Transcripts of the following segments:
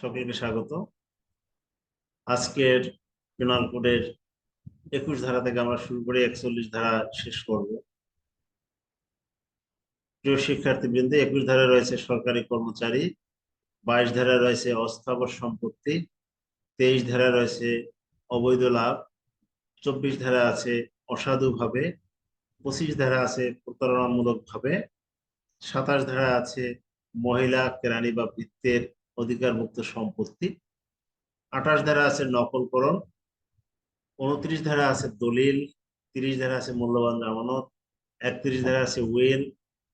সকলকে স্বাগত। আজকের পেনাল কোডের একুশ ধারা থেকে আমরা শুরু করে একচল্লিশ ধারা শেষ করব। প্রিয় শিক্ষার্থী বৃন্দে একুশ ধারায় রয়েছে সরকারি কর্মচারী, বাইশ ধারায় রয়েছে অস্থাবর সম্পত্তি, তেইশ ধারায় রয়েছে অবৈধ লাভ, চব্বিশ ধারা আছে অসাধুভাবে, পঁচিশ ধারা আছে প্রতারণামূলক ভাবে সাতাশ ধারা আছে মহিলা কেরানি বা বৃত্তের অধিকারমুক্ত সম্পত্তি। আঠাশ ধারা আছে নকলকরণ, উনত্রিশ ধারা আছে দলিল, তিরিশ ধারা আছে মূল্যবান জামানত, একত্রিশ ধারা আছে উইল,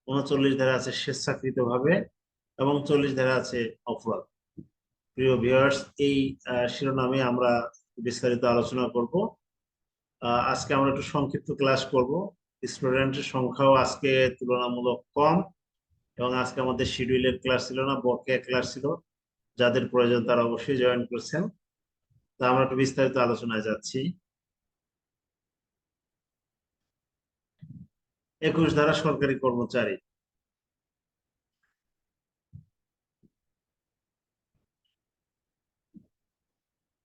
উনচল্লিশ ধারা আছে স্বেচ্ছাকৃত ভাবে এবং চল্লিশ ধারা আছে অপরাধ। প্রিয় ভিউয়ার্স এই শিরোনামে আমরা বিস্তারিত আলোচনা করব। আজকে আমরা একটু সংক্ষিপ্ত ক্লাস করব। স্টুডেন্টের সংখ্যাও আজকে তুলনামূলক কম এবং আজকে আমাদের শিডিউলের ক্লাস ছিল না, বকেয়া ক্লাস ছিল। যাদের প্রয়োজন তারা অবশ্যই জয়েন করছেন। তা আমরা একটু বিস্তারিত আলোচনায় যাচ্ছি। একুশ ধারা সরকারি কর্মচারী।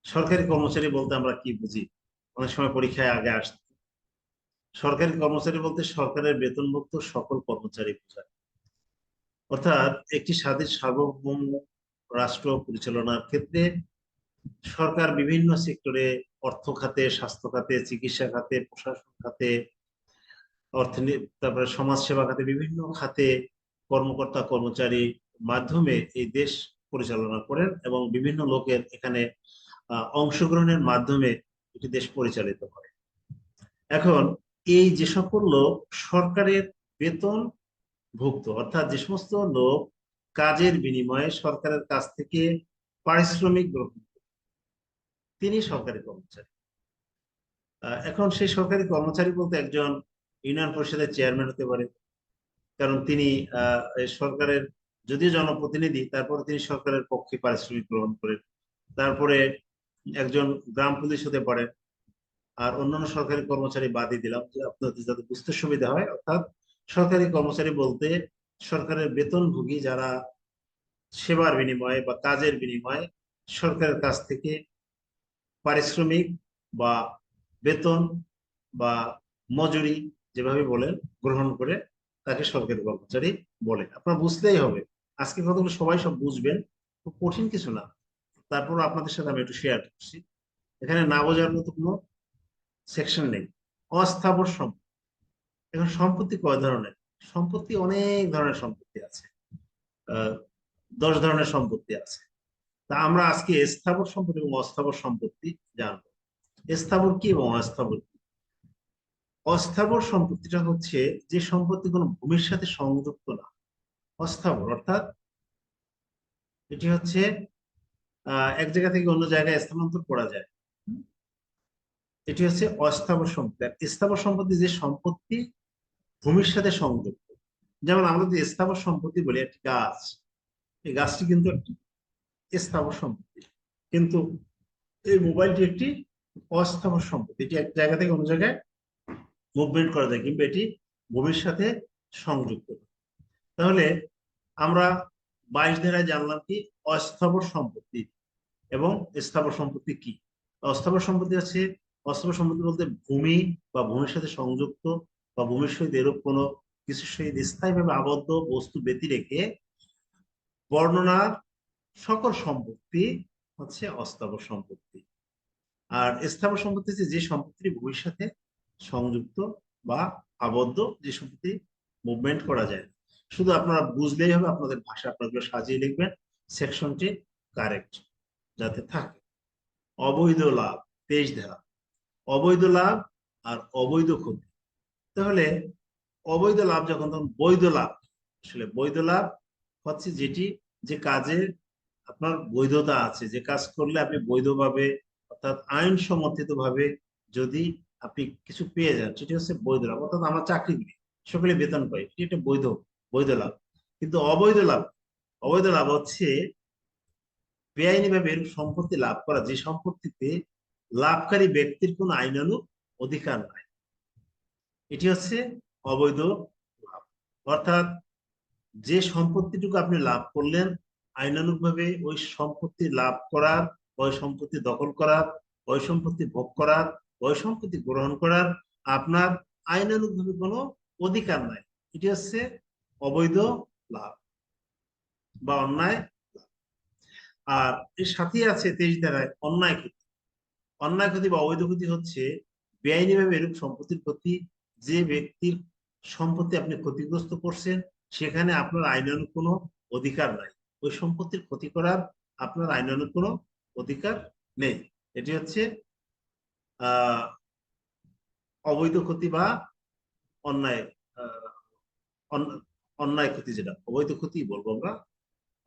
সরকারি কর্মচারী বলতে আমরা কি বুঝি? অনেক সময় পরীক্ষায় আগে আসতো সরকারি কর্মচারী বলতে সরকারের বেতনভুক্ত সকল কর্মচারী বোঝায়। অর্থাৎ একটি স্বাধীন সার্বভৌম রাষ্ট্র পরিচালনার ক্ষেত্রে সরকার বিভিন্ন সেক্টরে অর্থ খাতে, স্বাস্থ্য খাতে, চিকিৎসা খাতে, প্রশাসন খাতে অর্থনীতি তারপরে সমাজসেবা খাতে, বিভিন্ন খাতে কর্মকর্তা, কর্মচারী মাধ্যমে এই দেশ পরিচালনা করেন এবং বিভিন্ন লোকের এখানে অংশগ্রহণের মাধ্যমে একটি দেশ পরিচালিত করে। এখন এই যে সকল লোক সরকারের বেতন ভুক্ত অর্থাৎ যে সমস্ত লোক কাজের বিনিময়ে সরকারের কাছ থেকে পারিশ্রমিক গ্রহণ তিনি সরকারি কর্মচারী। এখন সেই সরকারি কর্মচারী বলতে একজন ইউনিয়ন পরিষদের চেয়ারম্যান হতে পারে। কারণ তিনি সরকারের যদিও জনপ্রতিনিধি, তারপরে তিনি সরকারের পক্ষে পারিশ্রমিক গ্রহণ করেন। তারপরে একজন গ্রাম পুলিশ হতে পারে। আর অন্যান্য সরকারি কর্মচারী বাদই দিলাম। যে আপনাদের যাতে বুঝতে সুবিধা হয়, অর্থাৎ সরকারি কর্মচারী বলতে সরকারের বেতনভোগী যারা সেবার বিনিময়ে বা কাজের বিনিময়ে সরকারের কাছ থেকে পারিশ্রমিক বা বেতন বা মজুরি যেভাবে বলেন গ্রহণ করে তাকে সরকারি কর্মচারী বলে। আপনার বুঝতেই হবে। আজকে কতগুলো সবাই সব বুঝবেন, খুব কঠিন কিছু না। তারপর আপনাদের সাথে আমি একটু শেয়ার করছি। এখানে না বোঝার মতো কোনো সেকশন নেই। অস্থাবর সম্পত্তি। এখন সম্পত্তি কয় ধরনের? সম্পত্তি অনেক ধরনের সম্পত্তি আছে। দশ ধরনের সম্পত্তি আছে। তা আমরা আজকে স্থাবর সম্পত্তি এবং অস্থাবর সম্পত্তি জানব। স্থাবর কি এবং অস্থাবর কি? অস্থাবর সম্পত্তিটা হচ্ছে যে সম্পত্তি কোনো ভূমির সাথে সংযুক্ত না। অস্থাবর অর্থাৎ এটি হচ্ছে এক জায়গা থেকে অন্য জায়গায় স্থানান্তর করা যায়। এটি হচ্ছে অস্থাবর সম্পত্তি। আর স্থাবর সম্পত্তি যে সম্পত্তি ভূমির সাথে সংযুক্ত। যেমন আমরা যে স্থাবর সম্পত্তি বলি, একটি গাছ, এই গাছটি কিন্তু একটি স্থাবর সম্পত্তি। কিন্তু এই মোবাইলটি একটি অস্থাবর সম্পত্তি। এটি এক জায়গা থেকে অন্য জায়গায় মুভমেন্ট করা যায়, কিন্তু এটি ভূমির সাথে সংযুক্ত। তাহলে আমরা বাইশ ধারায় জানলাম কি অস্থাবর সম্পত্তি এবং স্থাবর সম্পত্তি কি? অস্থাবর সম্পত্তি আছে অস্থাবর সম্পত্তি বলতে ভূমি বা ভূমির সাথে সংযুক্ত বা ভূমির সহিত এরূপ কোনো কিছুর সহিত স্থায়ীভাবে আবদ্ধ বস্তু ব্যতি রেখে বর্ণনার সকল সম্পত্তি হচ্ছে অস্থাবর সম্পত্তি। আর স্থাবর সম্পত্তি হচ্ছে যে সম্পত্তি ভূমির সাথে সংযুক্ত বা আবদ্ধ, যে সম্পত্তি মুভমেন্ট করা যায়। শুধু আপনারা বুঝলেই হবে, আপনাদের ভাষা আপনাদের সাজিয়ে লিখবেন সেকশনটি কারেক্ট যাতে থাকে। অবৈধ লাভ তেইশ ধারা অবৈধ লাভ আর অবৈধ ক্ষতি। তাহলে অবৈধ লাভ যখন, তখন বৈধ লাভ। আসলে বৈধ লাভ হচ্ছে যেটি, যে কাজে আপনার বৈধতা আছে, যে কাজ করলে আপনি বৈধভাবে, অর্থাৎ আইন সমর্থিত ভাবে যদি আপনি কিছু পেয়ে যান, সেটি হচ্ছে বৈধ লাভ, অর্থাৎ আমার চাকরি করি সকলে বেতন পাই এটি একটা বৈধ বৈধ লাভ। কিন্তু অবৈধ লাভ অবৈধ লাভ হচ্ছে বেআইনিভাবে এরূপ সম্পত্তি লাভ করা, যে সম্পত্তিতে লাভকারী ব্যক্তির কোনো আইনানুগ অধিকার নাই। এটি হচ্ছে অবৈধ লাভ। অর্থাৎ যে সম্পত্তিটুকু আপনি লাভ করলেন, আইনানুগভাবে ওই সম্পত্তি লাভ করার, ওই সম্পত্তি দখল করার, ওই সম্পত্তি ভোগ করার, ওই সম্পত্তি গ্রহণ করার আপনার আইনানুগভাবে কোনো অধিকার নাই। এটি হচ্ছে অবৈধ লাভ বা অন্যায় আর এর সাথেই আছে তেইশ ধারায় অন্যায় ক্ষতি। অন্যায় ক্ষতি বা অবৈধ ক্ষতি হচ্ছে বেআইনিভাবে এরূপ সম্পত্তির ক্ষতি যে ব্যক্তির সম্পত্তি আপনি ক্ষতিগ্রস্ত করছেন, সেখানে আপনার আইনানুগ কোনো অধিকার নাই। ওই সম্পত্তির ক্ষতি করার আপনার আইনানুগ কোনো অধিকার নেই। এটি হচ্ছে অবৈধ ক্ষতি বা অন্যায় অন্যায় ক্ষতি যেটা, অবৈধ ক্ষতি বলব আমরা,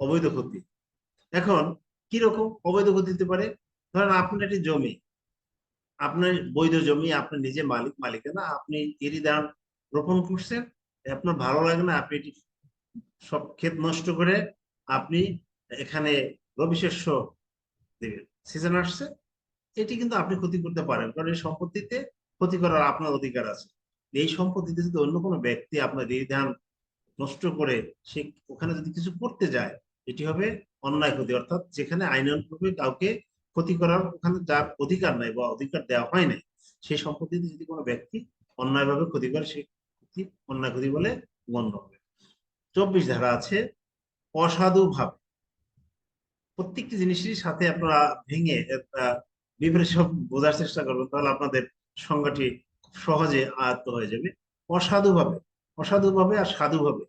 অবৈধ ক্ষতি। এখন কি রকম অবৈধ ক্ষতি হতে পারে? ধরেন আপনার একটি জমি আপনার বৈধ জমি আপনি নিজে মালিক, মালিকানা, আপনি এরই দাম রোপণ করছেন, আপনার ভালো লাগে না, আপনি এটি সব ক্ষেত নষ্ট করে আপনি এখানে রবি শস্য দেবেন সিজন আসছে, এটি কিন্তু আপনি ক্ষতি করতে পারেন, কারণ এই সম্পত্তিতে ক্ষতি করার আপনার অধিকার আছে। এই সম্পত্তিতে যদি অন্য কোনো ব্যক্তি আপনার এই ধান নষ্ট করে সে ওখানে যদি কিছু করতে যায়, এটি হবে অন্যায় ক্ষতি, অর্থাৎ যেখানে আইনানুগভাবে কাউকে ক্ষতি করার ওখানে যার অধিকার নাই বা অধিকার দেওয়া হয় নাই, সেই সম্পত্তিতে যদি কোনো ব্যক্তি অন্যায়ভাবে ক্ষতি করে, সেই ক্ষতি, অন্যায় ক্ষতি বলে গণ্য হবে। চব্বিশ ধারা আছে অসাধু ভাবে প্রত্যেকটি জিনিসের সাথে আপনারা ভেঙে বিপরীত বোঝার চেষ্টা করবেন, তাহলে আপনাদের সংজ্ঞাটি খুব সহজে আয়ত্ত হয়ে যাবে। অসাধুভাবে অসাধুভাবে আর সাধুভাবে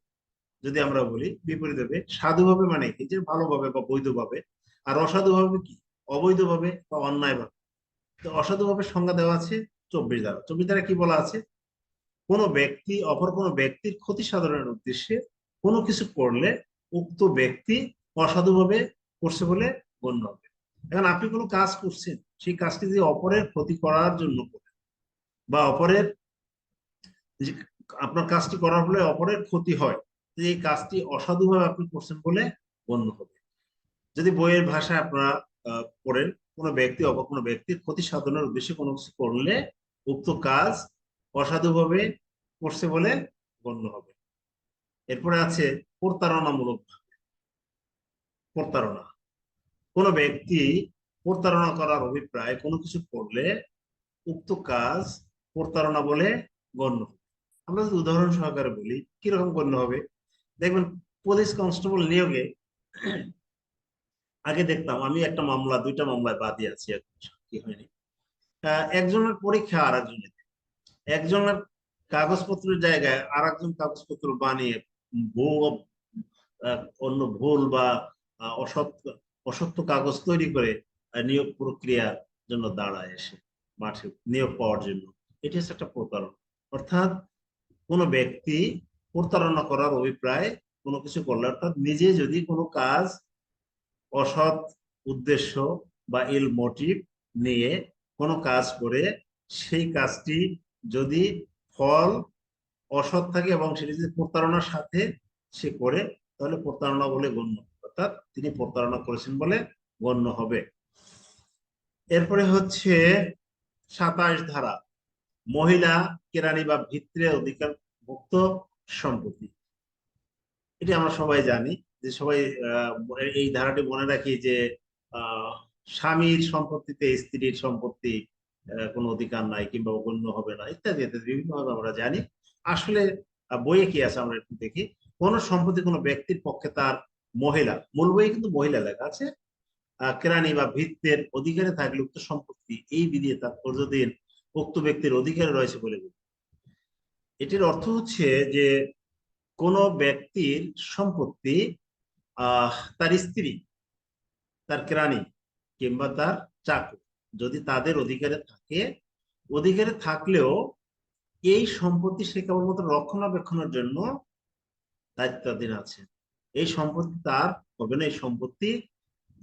যদি আমরা বলি, বিপরীত হবে। সাধুভাবে মানে কি? যে ভালোভাবে বা বৈধভাবে। আর অসাধুভাবে কি? অবৈধভাবে বা অন্যায়ভাবে। তো অসাধুভাবে সংজ্ঞা দেওয়া আছে চব্বিশ দ্বারা। চব্বিশ দ্বারা কি বলা আছে? কোনো ব্যক্তি, অপর কোনো ব্যক্তির ক্ষতি সাধনের উদ্দেশ্যে কোনো কিছু করলে উক্ত ব্যক্তি অসাধুভাবে করছে বলে গণ্য হবে। এখন আপনি কোনো কাজ করছেন, সেই কাজটি যদি অপরের ক্ষতি করার জন্য করেন বা অপরের আপনার কাজটি করার ফলে অপরের ক্ষতি হয় এই কাজটি অসাধুভাবে আপনি করছেন বলে গণ্য হবে। যদি বইয়ের ভাষায় আপনারা পড়েন। কোনো ব্যক্তি অপর কোনো ব্যক্তির ক্ষতি সাধনের উদ্দেশ্যে কোনো কিছু করলে উক্ত কাজ অসাধুভাবে করছে বলে গণ্য হবে। এরপরে আছে প্রতারণামূলক প্রতারণা। কোনো ব্যক্তি প্রতারণা করার অভিপ্রায় কোনো কিছু করলে উক্ত কাজ প্রতারণা বলে গণ্য হবে। আমরা যদি উদাহরণ সহকারে বলি, কীরকম গণ্য হবে? দেখবেন পুলিশ কনস্টেবল নিয়োগে আগে দেখতাম আমি একটা মামলা দুইটা মামলায় বাদী আছি কি হয়নি। একজনের পরীক্ষা আর একজনের একজনের কাগজপত্রের জায়গায় আর একজন কাগজপত্র বানিয়ে ভুয়ো, অন্য ভুল বা অসত্য অসত্য কাগজ তৈরি করে নিয়োগ প্রক্রিয়ার জন্য দাঁড়ায় এসে মাঠে নিয়োগ পাওয়ার জন্য। এটি হচ্ছে একটা প্রতারণা। অর্থাৎ কোনো ব্যক্তি প্রতারণা করার অভিপ্রায় কোনো কিছু করলে অর্থাৎ নিজে যদি কোনো কাজ অসৎ উদ্দেশ্য বা ইল মোটিভ নিয়ে কোনো কাজ করে, সেই কাজটি যদি ফল অসৎ থাকে এবং সেটি যদি প্রতারণার সাথে সে করে, তাহলে প্রতারণা বলে গণ্য। অর্থাৎ তিনি প্রতারণা করেছেন বলে গণ্য হবে। এরপরে হচ্ছে সাতাশ ধারা, মহিলা কেরানি বা ভিত্রে অধিকার মুক্ত সম্পত্তি। এটি আমরা সবাই জানি। যে সবাই এই ধারাটি মনে রাখি যে স্বামীর সম্পত্তিতে স্ত্রীর সম্পত্তি কোনো অধিকার নাই কিংবা গণ্য হবে না, ইত্যাদি ইত্যাদি বিভিন্ন ভাবে আমরা জানি। আসলে বইয়ে কি আছে আমরা একটু দেখি। কোন সম্পত্তি কোনো ব্যক্তির পক্ষে তার মহিলা, মূল বইয়ে কিন্তু মহিলা লেখা আছে কেরানি বা ভিত্তের অধিকারে থাকলে উক্ত সম্পত্তি এই বিধি তার প্রযোদিন উক্ত ব্যক্তির অধিকারে রয়েছে বলে। এটির অর্থ হচ্ছে যে, কোন ব্যক্তির সম্পত্তি তার স্ত্রী তার কেরানি কিংবা তার চাকর যদি তাদের অধিকারে থাকে, অধিকারে থাকলেও এই সম্পত্তি সে কেবলমাত্র রক্ষণাবেক্ষণের জন্য দায়িত্বাধীন আছে। এই সম্পত্তি তার হবে না, এই সম্পত্তি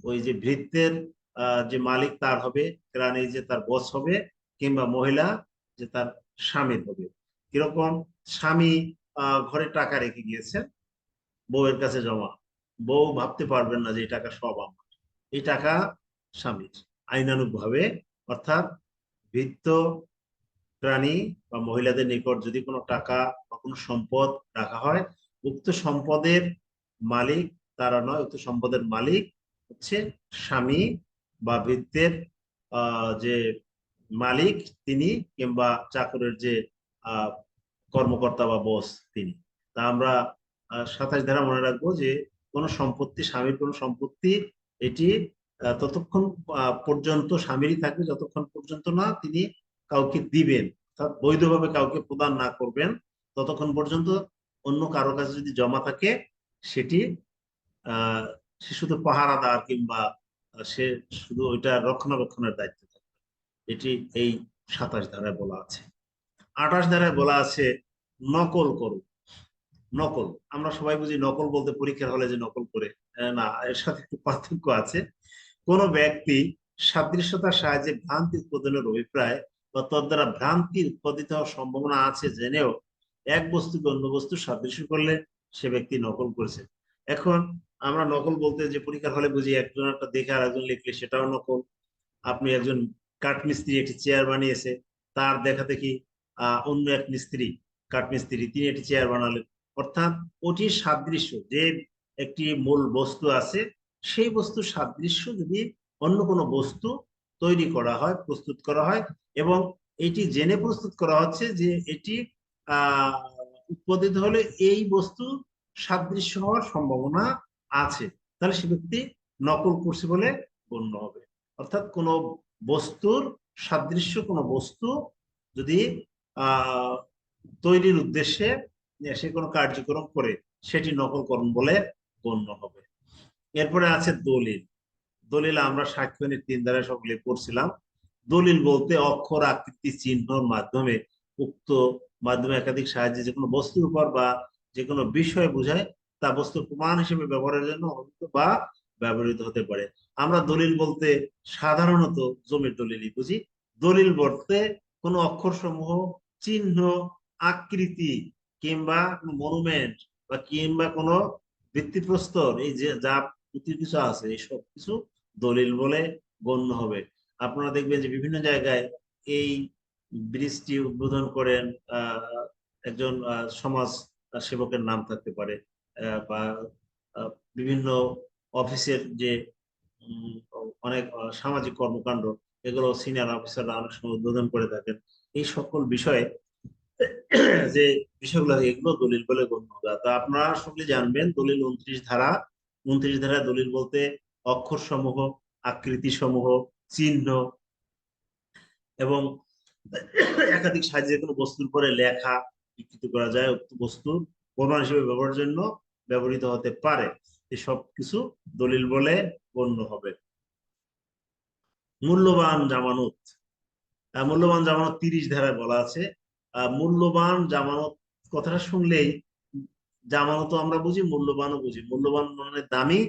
ওই যে ভৃত্যের যে মালিক তার হবে কেরানি যে তার বস হবে, কিংবা মহিলা যে তার স্বামীর হবে। কীরকম স্বামী ঘরে টাকা রেখে গিয়েছেন বউয়ের কাছে জমা। বউ ভাবতে পারবেন না যে এই টাকা সব আমার। এই টাকা স্বামীর। আইনানুগ ভাবে অর্থাৎ বৃত্ত প্রাণী বা মহিলাদের নিকট যদি কোনো টাকা বা কোনো সম্পদ রাখা হয়, উক্ত সম্পদের মালিক তারা নয়, উক্ত সম্পদের মালিক হচ্ছে স্বামী বা বৃত্তের যে মালিক তিনি কিংবা চাকরের যে কর্মকর্তা বা বস তিনি। তা আমরা সাতাশ ধারা মনে রাখব যে কোন সম্পত্তি, স্বামীর কোন সম্পত্তি, এটি ততক্ষণ পর্যন্ত স্বামীরই থাকবে, যতক্ষণ পর্যন্ত না তিনি কাউকে দিবেন বৈধভাবে কাউকে প্রদান না করবেন, ততক্ষণ পর্যন্ত অন্য কারও কাছে যদি জমা থাকে, সেটি, আহ, সে শুধু পাহারাদার কিংবা সে শুধু ওইটা রক্ষণাবেক্ষণের দায়িত্ব থাকবে। এটি এই সাতাশ ধারায় বলা আছে। আঠাশ ধারায় বলা আছে, নকল করো নকল। আমরা সবাই বুঝি নকল বলতে পরীক্ষার হলে যে নকল করে। না, এর সাথে একটু পার্থক্য আছে। কোন ব্যক্তি সাদৃশ্যতার সাহায্যে ভ্রান্তি উৎপাদনের অভিপ্রায় বা তদ্বারা ভ্রান্তি উৎপাদিত হওয়ার সম্ভাবনা আছে জেনেও এক বস্তুকে অন্য বস্তু সাদৃশ্য করলে সে ব্যক্তি নকল করেছে। এখন আমরা নকল বলতে যে পরীক্ষার হলে বুঝি একজন একটা দেখে আর একজন লিখলে সেটাও নকল। আপনি একজন কাঠমিস্ত্রি একটি চেয়ার বানিয়েছে, তার দেখা দেখি অন্য এক মিস্ত্রি কাঠমিস্ত্রি তিনি একটি চেয়ার বানালেন। অর্থাৎ ওটির সাদৃশ্য, যে একটি মূল বস্তু আছে, সেই বস্তুর সাদৃশ্য যদি অন্য কোনো বস্তু তৈরি করা হয়, প্রস্তুত করা হয় এবং এটি জেনে প্রস্তুত করা হচ্ছে যে এটি উৎপাদিত হলে এই বস্তু সাদৃশ্য হওয়ার সম্ভাবনা আছে, তাহলে সে ব্যক্তি নকল করছে বলে গণ্য হবে। অর্থাৎ কোন বস্তুর সাদৃশ্য, কোন বস্তু যদি তৈরির উদ্দেশ্যে সে কোনো কার্যক্রম করে সেটি নকলকরণ বলে গণ্য হবে। এরপরে আছে দলিল। দলিল আমরা সাক্ষ্যনিক তিন দ্বারা সকলে পড়ছিলাম। দলিল বলতে অক্ষর, আকৃতি চিহ্নর মাধ্যমে, উক্ত মাধ্যমে একাধিক সাহায্যে যে কোনো বস্তুর উপর বা যে কোনো বিষয় বোঝায়, তা বস্তু প্রমাণ হিসেবে ব্যবহারের জন্য বা ব্যবহৃত হতে পারে। আমরা দলিল বলতে সাধারণত জমির দলিলই বুঝি। দলিল বলতে কোনো অক্ষর সমূহ চিহ্ন, আকৃতি কিংবা মনুমেন্ট বা কিংবা কোনো ভিত্তিপ্রস্তর, এই যে যা কিছু আছে, এই সব কিছু দলিল বলে গণ্য হবে। আপনারা দেখবেন যে বিভিন্ন জায়গায় এই ব্রিজটি উদ্বোধন করেন একজন সমাজ সেবকের নাম থাকতে পারে বা বিভিন্ন অফিসের যে অনেক সামাজিক কর্মকাণ্ড, এগুলো সিনিয়র অফিসাররা অনেক সময় উদ্বোধন করে থাকেন। এই সকল বিষয়ে যে বিষয়গুলো এগুলো দলিল বলে গণ্য। তা আপনারা সকলে জানবেন, দলিল উনত্রিশ ধারা। উনত্রিশ ধারায় দলিল বলতে অক্ষর সমূহ আকৃতি সমূহ চিহ্ন এবং একাধিক সাহায্যে কোনো বস্তুর পরে লেখা বিকৃত করা যায় বস্তুর প্রমাণ হিসেবে ব্যবহারের জন্য ব্যবহৃত হতে পারে। এসব কিছু দলিল বলে গণ্য হবে। মূল্যবান জামানত। মূল্যবান জামানত তিরিশ ধারায় বলা আছে। মূল্যবান জামানত, কথাটা শুনলেই জামানত আমরা বুঝি, মূল্যবানও বুঝি। মূল্যবান মানে দামি,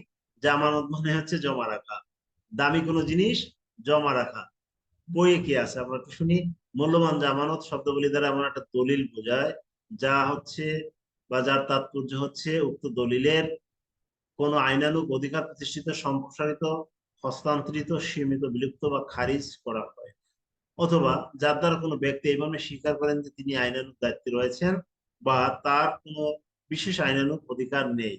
জামানত মানে হচ্ছে জমা রাখা। দামি কোনো জিনিস, জমা রাখা। বইয়ে কি আছে? আমরা শুনি। মূল্যবান জামানত শব্দগুলি দ্বারা এমন একটা দলিল বোঝায়, যা হচ্ছে বা যার তাৎপর্য হচ্ছে উক্ত দলিলের কোন আইনানুক অধিকার প্রতিষ্ঠিত, সম্প্রসারিত, হস্তান্তরিত, সীমিত, বিলুপ্ত বা খারিজ করা। অথবা যার দ্বারা কোনো ব্যক্তি এইভাবে স্বীকার করেন যে তিনি আইনানুগ দায়িত্বে রয়েছেন বা তার কোনো বিশেষ আইনানুগ অধিকার নেই।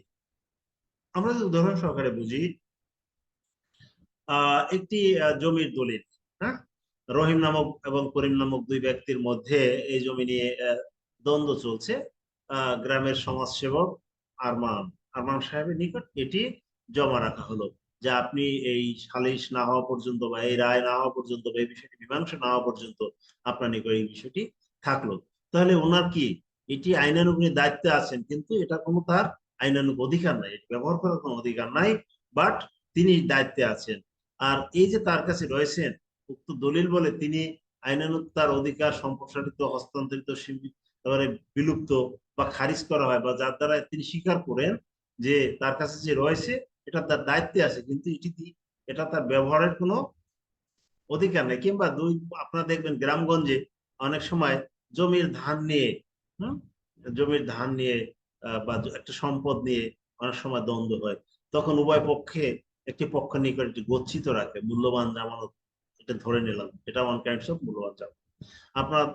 আমরা যদি উদাহরণ সহকারে বুঝি আহ একটি জমির দলিল হ্যাঁ? রহিম নামক এবং করিম নামক দুই ব্যক্তির মধ্যে এই জমি নিয়ে দ্বন্দ্ব চলছে আহ, গ্রামের সমাজসেবক আরমান আরমান সাহেবের নিকট এটি জমা রাখা হলো। যে আপনি এই সালিশ না হওয়া পর্যন্ত বা এই রায় না হওয়া পর্যন্ত বা এই বিষয়টি মীমাংসা না হওয়া পর্যন্ত আপনার নিকট এই বিষয়টি থাকল। তাহলে ওনার কি? এটি আইনানুগ দায়িত্বে আছেন, কিন্তু এটা কোনো তার আইনানুগ অধিকার নাই। এটি ব্যবহার করার কোনো অধিকার নাই বাট তিনি দায়িত্বে আছেন। আর এই যে তার কাছে রয়েছেন, উক্ত দলিল বলে তিনি আইনানুগ তার অধিকার সম্প্রসারিত, হস্তান্তরিত, সীমিত বিলুপ্ত বা খারিজ করা হয় বা যার দ্বারা তিনি স্বীকার করেন যে তার কাছে যে রয়েছে এটা তার দায়িত্বে আছে, কিন্তু এটি এটা তার ব্যবহারের কোনো অধিকার নেই। কিংবা দুই, আপনারা দেখবেন গ্রামগঞ্জে অনেক সময় জমির ধান নিয়ে জমির ধান নিয়ে বা একটা সম্পদ নিয়ে অনেক সময় দ্বন্দ্ব হয়। তখন উভয় পক্ষে একটি পক্ষ নিকট একটি গচ্ছিত রাখে, মূল্যবান জামানত এটা ধরে নিলাম। এটা ওয়ান কাইন্ডস অফ মূল্যবান জামানত। আপনার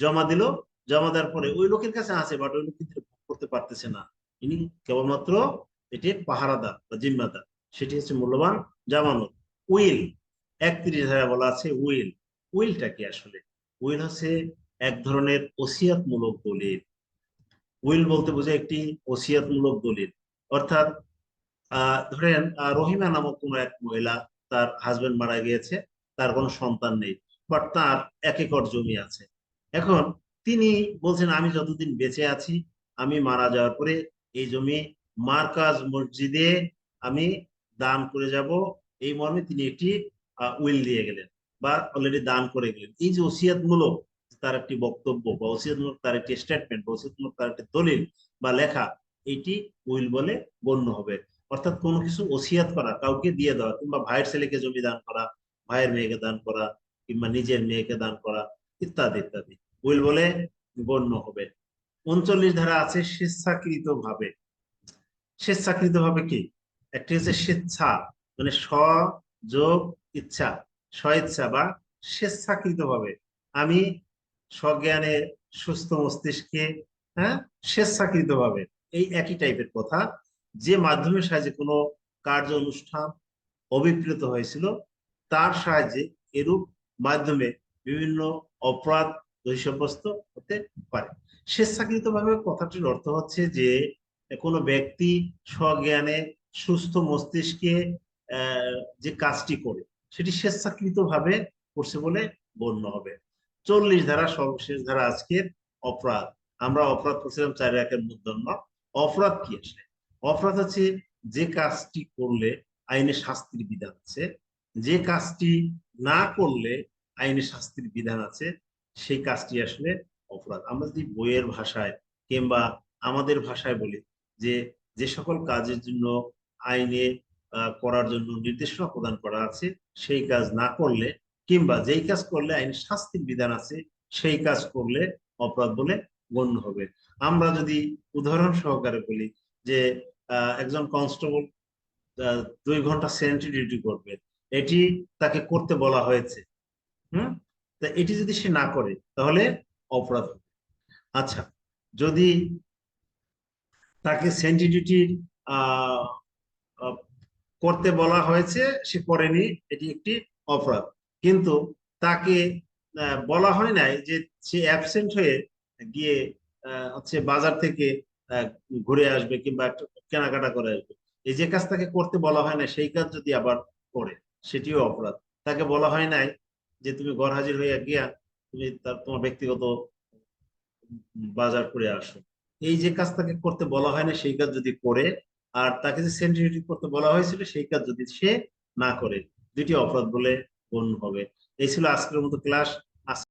জমা দিল, জমা দেওয়ার পরে ওই লোকের কাছে আছে বাট ওই লোক কিন্তু ভোগ করতে পারতেছে না। ইনি কেবলমাত্র এটি পাহারাদার বা জিম্মাদার। সেটি হচ্ছে মূল্যবান জামানত। উইল, একত্রিশ ধারা বলা আছে, উইল। উইলটা কি আসলে? উইল হচ্ছে এক ধরনের ওসিয়াতমূলক দলিল। উইল বলতে বোঝায় একটি ওসিয়াতমূলক দলিল। অর্থাৎ ধরেন রহিমা নামক কোনো এক মহিলা তার হাজবেন্ড মারা গিয়েছে, তার কোনো সন্তান নেই বাট তার এক একর জমি আছে। এখন তিনি বলছেন, আমি যতদিন বেঁচে আছি, আমি মারা যাওয়ার পরে এই জমি মার্কাজ মসজিদে আমি দান করে যাব। এই মর্মে তিনি একটি উইল দিয়ে গেলেন বা অলরেডি দান করে গেলেন। এই যে ওসিয়াতমূলক তার একটি বক্তব্য বা ওসিয়াতমূলক তার একটি স্টেটমেন্ট বা ওসিয়াতমূলক তার একটি দলিল বা লেখা, এটি উইল বলে গণ্য হবে। অর্থাৎ কোনো কিছু ওসিয়াত করা, কাউকে দিয়ে দেওয়া কিংবা ভাইয়ের ছেলেকে জমি দান করা, ভাইয়ের মেয়েকে দান করা কিংবা নিজের মেয়েকে দান করা ইত্যাদি ইত্যাদি। উইল বলে গণ্য হবে। উনচল্লিশ ধারা আছে স্বেচ্ছাকৃত ভাবে স্বেচ্ছাকৃত ভাবে কি একটি হচ্ছে স্বেচ্ছা মানে স্ব, যোগ, ইচ্ছা। স্বেচ্ছা বা স্বেচ্ছাকৃত ভাবে আমি সজ্ঞানে সুস্থ মস্তিষ্কে হ্যাঁ স্বেচ্ছাকৃত ভাবে এই একই টাইপের কথা। যে মাধ্যমের সাহায্যে কোনো কার্য অনুষ্ঠান অভিপ্রেত হয়েছিল, তার সাহায্যে এরূপ মাধ্যমে বিভিন্ন অপরাধ দোষী সাব্যস্ত হতে পারে। স্বেচ্ছাকৃত ভাবে কথাটির অর্থ হচ্ছে যে কোনো ব্যক্তি স্বজ্ঞানে সুস্থ মস্তিষ্কে যে কাজটি করে, সেটি স্বেচ্ছাকৃত ভাবে করছে বলে গণ্য হবে। চল্লিশ ধারা সর্বশেষ ধারা আজকের অপরাধ। আমরা অপরাধ করছিলাম চার একের মূর্ধন্য অপরাধ কি আসলে? অপরাধ হচ্ছে যে কাজটি করলে আইনে শাস্তির বিধান আছে। যে কাজটি না করলে আইনে শাস্তির বিধান আছে, সেই কাজটি আসলে অপরাধ। আমরা যদি বইয়ের ভাষায় কিংবা আমাদের ভাষায় বলি যে যে সকল কাজের জন্য আইনে করার জন্য নির্দেশনা প্রদান করা আছে, সেই কাজ না করলে কিংবা যেই কাজ করলে আইনে শাস্তির বিধান আছে, সেই কাজ করলে অপরাধ বলে গণ্য হবে। আমরা যদি উদাহরণ সহকারে বলি যে একজন কনস্টেবল দুই ঘণ্টা সেন্ট্রি ডিউটি করবে, এটি তাকে করতে বলা হয়েছে। হুম? তা এটি যদি সে না করে, তাহলে অপরাধ হবে। আচ্ছা যদি তাকে ডিউটি করতে বলা হয়েছে, সে করেনি, এটি একটি অপরাধ। কিন্তু তাকে বলা হয় নাই যে সে অ্যাবসেন্ট হয়ে গিয়ে হচ্ছে বাজার থেকে ঘুরে আসবে কিংবা কেনাকাটা করে আসবে। এই যে কাজ তাকে করতে বলা হয় না সেই কাজ যদি আবার করে, সেটিও অপরাধ। তাকে বলা হয় নাই যে তুমি ঘর হাজির হইয়া গিয়া তুমি তার তোমার ব্যক্তিগত বাজার করে আসো। এই যে কাজ তাকে করতে বলা হয় না, সেই কাজ যদি করে, আর তাকে যে সেন্ট্রিটি করতে বলা হয়েছিল, সেই কাজ যদি সে না করে দুটি অপরাধ বলে গণ্য হবে। এই ছিল আজকের মতো ক্লাস